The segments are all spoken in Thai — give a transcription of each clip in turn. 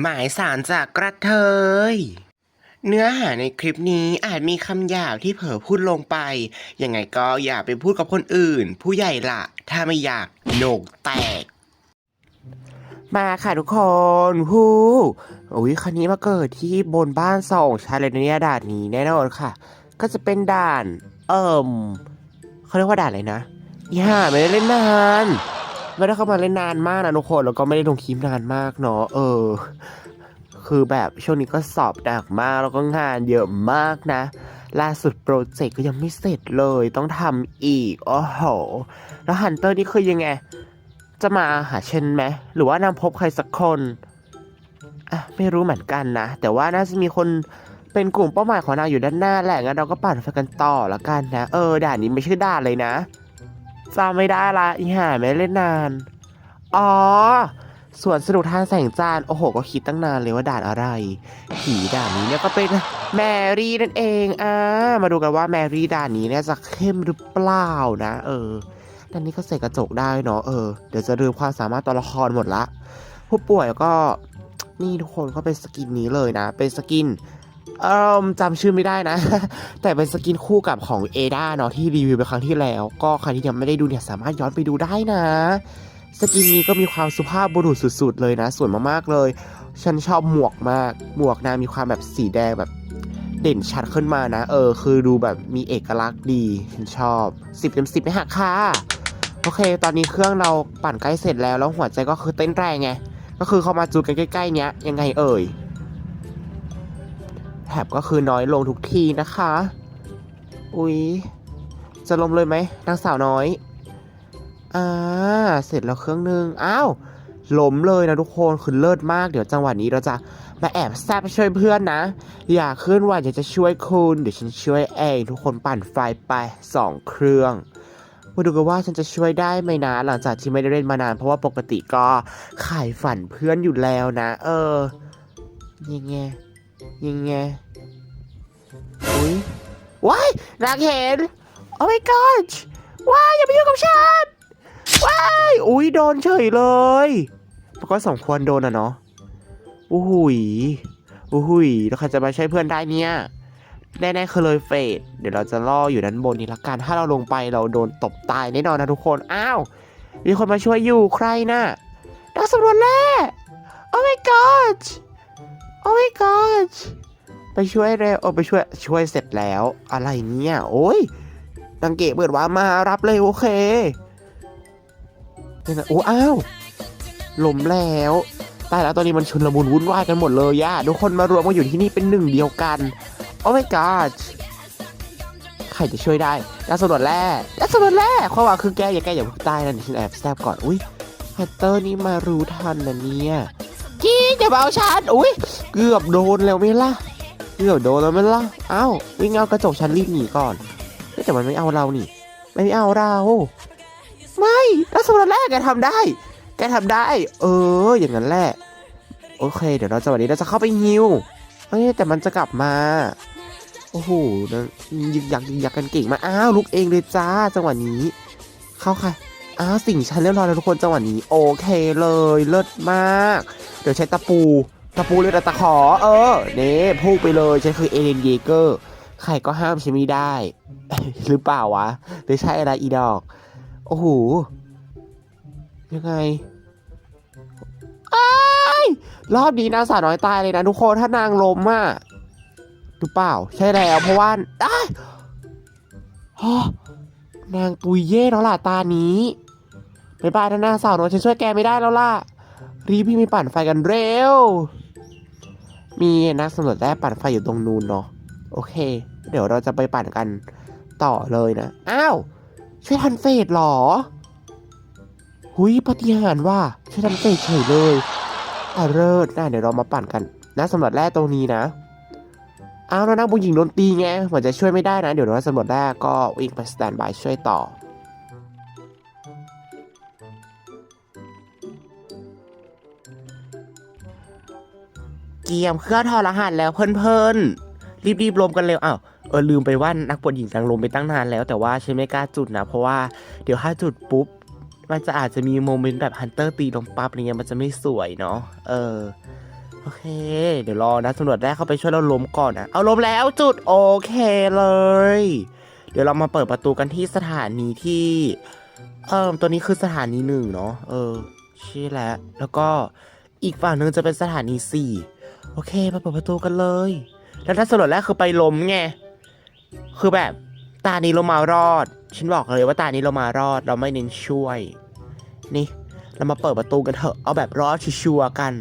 หมายสารจากกระเทย เนื้อหาในคลิปนี้อาจมีคำหยาบที่เผลอพูดลงไป ยังไงก็อย่าไปพูดกับคนอื่น ผู้ใหญ่ละถ้าไม่อยากโหนกแตก มาค่ะทุกคนฮู้อุ้ยคันนี้มาเกิดที่บนบ้านสองชั้นเลยนะเนี่ยด่านนี้แน่นอนค่ะ ก็จะเป็นด่าน เอิ่มเขาเรียกว่าด่านอะไรนะอีห่าไม่ได้เล่นนาน ไม่ได้เข้ามาเล่นนานมากนะทุกคนแล้วก็ไม่ได้ลงคลิปนานมากเนาะเออ คือแบบช่วงนี้ก็สอบหนักมากแล้วก็งานเยอะมากนะ ล่าสุดโปรเจกต์ก็ยังไม่เสร็จเลยต้องทำอีกโอ้โหแล้วฮันเตอร์นี่คือยังไง จะมาหาเชนไหมหรือว่านำพบใครสักคนอะไม่รู้เหมือนกันนะ แต่ว่าน่าจะมีคนเป็นกลุ่มเป้าหมายของนางอยู่ด้านหน้าแหละงั้นเราก็ปั่นไฟกันต่อละกันนะ เออด่านนี้ไม่ใช่ด่านเลยนะ จำไม่ได้ละอีห่าไม่เล่นนาน อ๋อส่วนสนุกทางแสงจานโอ้โห ก็คิดตั้งนานเลยว่าด่านอะไร ผีด่านนี้เนี่ยก็เป็นแมรี่นั่นเองอ่ามาดูกันว่าแมรี่ด่านนี้เนี่ยจะเข้มหรือเปล่านะ เออด้านนี้ก็ใส่กระจกได้เนาะเออเดี๋ยวจะลืมความสามารถตัวละครหมดละ ผู้ป่วยก็นี่ทุกคนก็เป็นสกินนี้เลยนะ เป็นสกิน เอ่อจำชื่อไม่ได้นะ แต่เป็นสกินคู่กับของเอดาเนาะที่รีวิวไปครั้งที่แล้ว ก็ใครที่ยังไม่ได้ดูเนี่ยสามารถย้อนไปดูได้นะ สกินนี้ก็มีความสุภาพบุรุษสุดๆเลยนะ สวยมากๆเลย ฉันชอบหมวกมาก หมวกนางมีความแบบสีแดงแบบเด่นชัดขึ้นมานะ เออ คือดูแบบมีเอกลักษณ์ดี ฉันชอบ 10เต็ม10ไม่หักค่ะ โอเค ตอนนี้เครื่องเราปั่นใกล้เสร็จแล้ว แล้วหัวใจก็คือเต้นแรงไง ก็คือเข้ามาจูดกันใกล้ๆเนี้ยยังไงเอ่ย แถบก็คือน้อยลงทุกทีนะคะ อุ๊ย จะลมเลยไหมนางสาวน้อย อ่า เสร็จแล้วเครื่องหนึง อ้าวล้มเลยนะทุกคนคือเลิศมาก เดี๋ยวจังหวะนี้เราจะมาแอบแซบช่วยเพื่อนนะ อย่าขึ้นว่าอยากจะช่วยคุณเดี๋ยวฉันช่วยเองทุกคนปั่นไฟไปสองเครื่องมาดูกันว่าฉันจะช่วยได้ไหมนะหลังจากที่ไม่ได้เล่นมานาน เพราะว่าปกติก็ขายฝันเพื่อนอยู่แล้วนะ เออยังไง ยังไงอุ้ยว้ายนางเห็น โอ้ my god ว้ายอย่าไปยุ่งกับฉันว้ายอุ้ยโดนเฉยเลยมันก็สมควรโดนอะเนาะอู้หุยอู้หุยแล้วใครจะมาช่วยเพื่อนได้เนี่ยแน่ๆคือเลยเฟดเดี๋ยวเราจะล่ออยู่ด้านบนนี้ละกัน ถ้าเราลงไปเราโดนตบตายแน่นอนนะทุกคน อ้าว มีคนมาช่วยอยู่ใครน่ะนักสำรวจแร่ Oh my god Oh my god ไปช่วยเร็วเออไปช่วยช่วยเสร็จแล้ว อะไรเนี่ย โอ้ยนังเกะเปิดว่ามารับเลยโอเคเนี่ยนะโอ้อ้าวล้มแล้วตายแล้วตอนนี้มันชุนละมุนวุ่นวายกันหมดเลยย่าทุกคนมารวมกันอยู่ที่นี่เป็นหนึ่งเดียวกัน โอ้ my god ใครจะช่วยได้นักสำรวจแร่นักสำรวจแร่ความหวังคือแกอย่าแกอย่าพิ่งตายนะเดี๋ยวฉันแอบแซบก่อน อุ้ยฮัตเตอร์นี่มารู้ทันนะเนี่ย กี้อย่ามาเอาฉันอุ้ยเกือบโดนแล้วไหม่ล่ะเกือบโดนแล้วไหม่ล่ะเอ้าวิ่งเอากระจกฉันรีบหนีก่อนแต่มันไม่เอาเรานี่ ไม่เอาเรา ไม่นักสำรวจแร่แกทำได้ แกทำได้ เออ อย่างนั้นแหละโอเค เดี๋ยวเราจะวันนี้เราจะเข้าไปฮิวเอ้ยแต่มันจะกลับมาโอ้โหนะยึกยักยึกยักกันเก่งมาอ้าวลุกเองเลยจ้าจังหวะนี้ เข้าค่ะอ้าวสิ่งฉันเรียบร้อยแล้วทุกคนจังหวะนี้ โอเคเลยเลิศมาก ดี๋ยวใช้ตะปู ตะปูเลยแต่ตะขอ เออเน่พุ่งไปเลยฉันคือเอเลนเยเกอร์ใครก็ห้ามฉันไม่ได้ หรือเปล่าวะหรือใช่อะไรอีดอก โอ้โหยังไงอ้รอบนี้นางสาวน้อยตายเลยนะทุกคนถ้านางล้มอะหรือเปล่า ใช่แล้วเพราะว่าอ้นางตุยเย่แล้วล่ะตานี้บายบายนะนางสาวน้อยฉันช่วยแกไม่ได้แล้วล่ะ รีบพี่งไปปั่นไฟกันเร็ว มีนักสำรวจแร่ปั่นไฟอยู่ตรงนู้นเนาะโอเค เดี๋ยวเราจะไปปั่นกันต่อเลยนะ อ้าว ช่วยทันเฟสเหรอ หุยปฏิหารว่าช่วยทันเฟสเฉยเลยอะเลิศนะเดี๋ยวเรามาปั่นกันนะสำรวจแร่ตรงนี้นะ อ้าวแล้วนักผู้หญิงโดนตีไงเหมือนจะช่วยไม่ได้นะ เดี๋ยวเราสำรวจแรกก็วิ่งไปสแตนบายช่วยต่อ เกียมเครื่องทอรหัสแล้วเพิ่นๆรีบๆรวมกันเร็วอ้าวเออลืมไปว่านักบวชหญิงนางลมไปตั้งนานแล้วแต่ว่าฉันไม่กล้าจุดนะ เพราะว่าเดี๋ยวถ้าจุดปุ๊บ มันจะอาจจะมีโมเมนต์แบบฮันเตอร์ตีลงปั๊บอะไรเงี้ยมันจะไม่สวยเนาะเออโอเค เดี๋ยวรอนะตำรวจแรกเข้าไปช่วยเราล้มก่อนนะเอาล้มแล้วจุดโอเคเลย เดี๋ยวเรามาเปิดประตูกันที่สถานีที่เออตัวนี้คือสถานีหนึ่งเนาะเออใช่แล้วแล้วก็อีกฝั่งหนึ่งจะเป็นสถานีสี่ โอเคมาเปิดประตูกันเลย แล้วถ้าสลดแรกคือไปล้มไง คือแบบตานี้เรามารอด ฉันบอกเลยว่าตานี้เรามารอด เราไม่เน้นช่วย นี่ เรามาเปิดประตูกันเถอะ เอาแบบรอดชัวร์กัน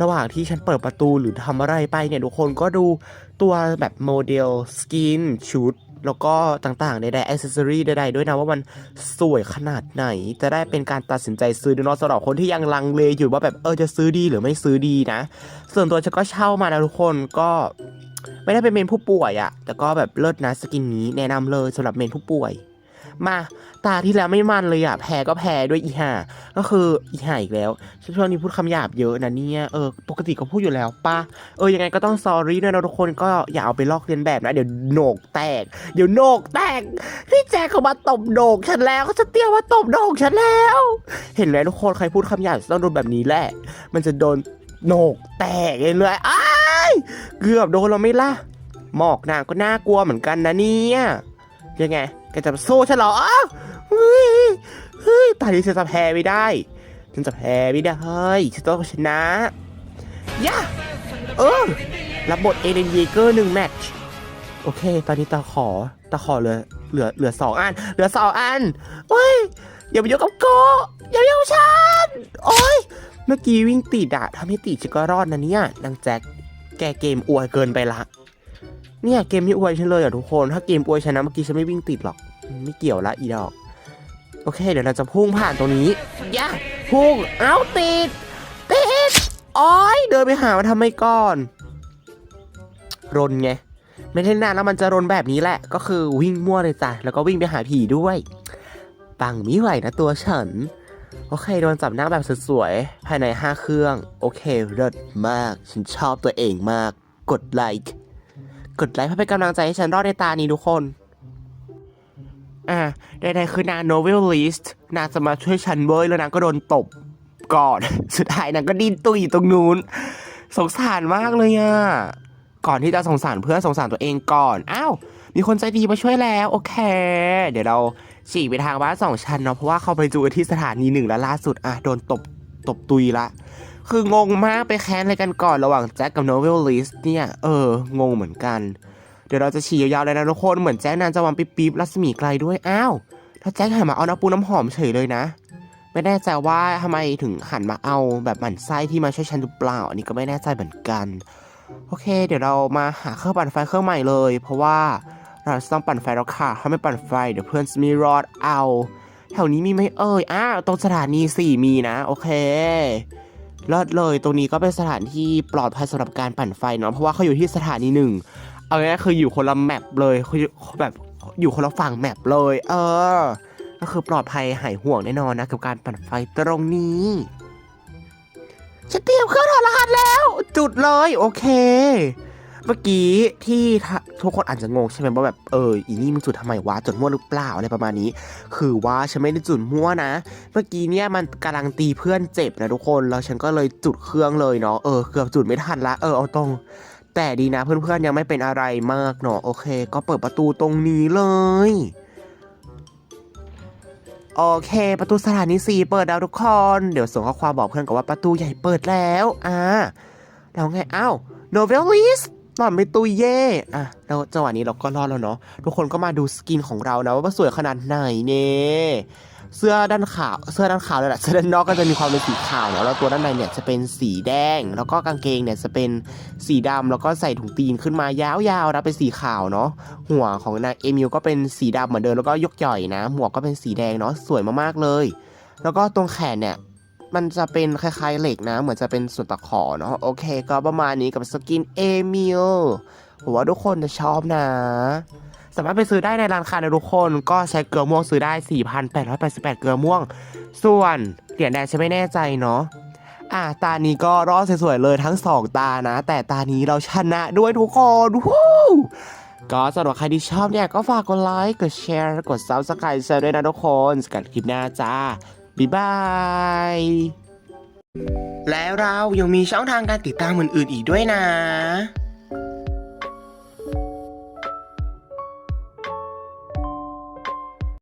ระหว่างที่ฉันเปิดประตูหรือทำอะไรไปเนี่ยทุกคนก็ดูตัวแบบโมเดลสกินชุด แล้วก็ต่างๆใดๆอ c เซสซอรี่ใดๆด้วยนะว่ามันสวยขนาดไหน จะได้เป็นการตัดสินใจซื้อดูนอะสำหรับคนที่ยังลังเลอยู่ว่าแบบเออจะซื้อดีหรือไม่ซื้อดีนะ ส่วนตัวฉันก็เช่ามานะทุกคนก็ไม่ได้เป็นเมนผู้ป่วยอะแต่ก็แบบเลิศนะสกินนี้แนะนำเลยสำหรับเมนผู้ป่วย มาตาที่แล้วไม่มันเลยอะแพ้ก็แพ้ด้วยอีห่าก็คืออีห่าอีกแล้วฉันช่วงนี้พูดคำหยาบเยอะนะเนี่ยเออปกติก็พูดอยู่แล้วปะเออยังไงก็ต้องซอรี่ด้วยนะทุกคนก็อย่าเอาไปลอกเลียนแบบนะเดี๋ยวโหนกแตก เดี๋ยวโหนกแตกพี่แจ็คเขามาตบโหนกฉันแล้วเขาจะเตี้ยวมาตบโหนกฉันแล้ว เห็นไหมทุกคนใครพูดคำหยาบต้องโดนแบบนี้แหละ มันจะโดนโหนกแตกเลยอ้ายเกือบโดนเราไม่ล่ะหมอกนางก็น่ากลัวเหมือนกันนะเนี่ย ยังไงแกจะมาสู้ฉันเหรออ้าวเฮ้ยเฮ้ยตายนี้ฉันจะแพ้ไม่ได้ ฉันจะแพ้ไม่ได้ฉันต้องชนะย่าเออรับบทเอเลนเยเกอร์หนึ่งแมตช์โอเค ตอนนี้ตาขอตาขอเหลือเหลือเหลือสองอัน เหลือสองอันเฮ้ยอย่าไปยุ่งกับโกอย่าไปยกฉันโอ้ยเมื่อกี้วิ่งติดอะทำให้ติดฉันก็รอดนะเนี่ยนางแจ็คแกเกมอวยเกินไปละ เนี่ยเกมนี้อวยฉันเลยอะทุกคน ถ้าเกมอวยฉันนะเมื่อกี้ฉันไม่วิ่งติดหรอก ไม่เกี่ยวละอีดอก โอเค เดี๋ยวเราจะพุ่งผ่านตรงนี้ย่าพุ่ง เอ้าติด ติดโอ้ยเดินไปหามันทำไมก่อน รนไง ไม่ได้นานแล้วมันจะรนแบบนี้แหละ ก็คือวิ่งมั่วเลยจ้ะ แล้วก็วิ่งไปหาผีด้วย ปังไม่ไหวนะตัวฉัน โอเคโดนจับหน้าแบบสวยๆ ภายใน5เครื่อง โอเคเลิศมาก ฉันชอบตัวเองมาก กดไลค์ กดไลค์เพื่อเป็นกำลังใจให้ฉันรอดในตานี้ทุกคนอ่าใดๆคือนางโนเวลลิสต์นางจะมาช่วยฉันเว้ยแล้วนางก็โดนตบก่อน สุดท้ายนางก็ดิ้นตุยอยู่ตรงนู้น สงสารมากเลยอะ ก่อนที่จะสงสารเพื่อนสงสารตัวเองก่อน อ้าว มีคนใจดีมาช่วยแล้ว โอเค เดี๋ยวเราฉีกไปทางบ้านสองชั้นเนาะ เพราะว่าเขาไปจูที่สถานีหนึ่งแล้วล่าสุด อะ โดนตบ ตบตุยละ คืองงมากไปแค้นอะไรกันก่อนระหว่างแจ็คกับโนเวลลิสเนี่ยเอองงเหมือนกัน เดี๋ยวเราจะฉี่ยาวๆเลยนะทุกคนเหมือนแจ็คนางจะวางปิ๊บปิ๊บรัศมีไกลด้วยอ้าวถ้าแจ็คหันมาเอาน้ำปูน้ำหอมเฉยเลยนะ ไม่แน่ใจว่าทำไมถึงหันมาเอาแบบหมั่นไส้ที่มาช่วยฉันหรือเปล่าอันนี้ก็ไม่แน่ใจเหมือนกัน โอเค เดี๋ยวเรามาหาเครื่องปั่นไฟเครื่องใหม่เลย เพราะว่าเราจะต้องปั่นไฟแล้วค่ะถ้าไม่ปั่นไฟเดี๋ยวเพื่อนจะไมีรอดเอา แถวนี้มีไหมเอ่ยอ้าวตรงสถานีสี่มีนะ โอเค เลิศเลย ตรงนี้ก็เป็นสถานที่ปลอดภัยสำหรับการปั่นไฟเนาะ เพราะว่าเขาอยู่ที่สถานีหนึ่ง เอาง่ายๆคืออยู่คนละแมปเลยคือแบบอยู่คนละฝั่งแมปเลย เออ ก็คือปลอดภัยหายห่วงแน่นอนนะกับการปั่นไฟตรงนี้ฉันเตรียมเครื่องถอดรหัสแล้ว จุดเลย โอเค เมื่อกี้ที่ทุกคนอาจจะงงใช่ไหมว่าแบบเอออีนี่มึงจุดทำไมวะจุดมั่วหรือเปล่าอะไรประมาณนี้ คือว่าฉันไม่ได้จุดมั่วนะ เมื่อกี้เนี่ยมันกำลังตีเพื่อนเจ็บนะทุกคนแล้วฉันก็เลยจุดเครื่องเลยเนาะเออเกือบจุดไม่ทันละเออเอาตรงแต่ดีนะเพื่อนๆยังไม่เป็นอะไรมากเนาะโอเค ก็เปิดประตูตรงนี้เลยโอเค ประตูสถานีสี่เปิดแล้วทุกคน เดี๋ยวส่งข้อความบอกเพื่อนกันว่าประตูใหญ่เปิดแล้ว อ่าแล้วไงอ้าวโนเวลลิส หล่อนไปตุยเย่อะแล้วจังหวะนี้เราก็รอดแล้วเนาะ ทุกคนก็มาดูสกินของเรานะว่าสวยขนาดไหนเนี่ยเสื้อด้านขาว เสื้อด้านขาวเลยแหละเสื้อด้านนอกก็จะมีความเป็นสีขาวเนาะแล้วตัวด้านในเนี่ยจะเป็นสีแดง แล้วก็กางเกงเนี่ยจะเป็นสีดำแล้วก็ใส่ถุงตีนขึ้นมายาวๆนะเป็นสีขาวเนาะ หัวของนางเอมิลก็เป็นสีดำเหมือนเดิมแล้วก็ยกใหญ่นะ หมวกก็เป็นสีแดงเนาะสวยมากๆเลย แล้วก็ตรงแขนเนี่ย มันจะเป็นคล้ายๆเหล็กนะ เหมือนจะเป็นส่วนตะขอเนาะโอเค ก็ประมาณนี้กับสกินเอมิลผมว่าทุกคนจะชอบนะ สามารถไปซื้อได้ในร้านค้านะทุกคนก็ใช้เกลือม่วงซื้อได้ 4,888 เกลือม่วง ส่วนเหรียญแดงฉันไม่แน่ใจเนาะอะตานี้ก็รอดสวยๆเลยทั้งสองตานะ แต่ตานี้เราชนะด้วยทุกคนวู้ก็สำหรับใครที่ชอบเนี่ยก็ฝากกดไลค์ กดแชร์ กด Subscribe ด้วยนะทุกคนสกัดคลิปหน้าจ้า บ๊ายบาย และเรายังมีช่องทางการติดตามอื่นๆอีกด้วยนะ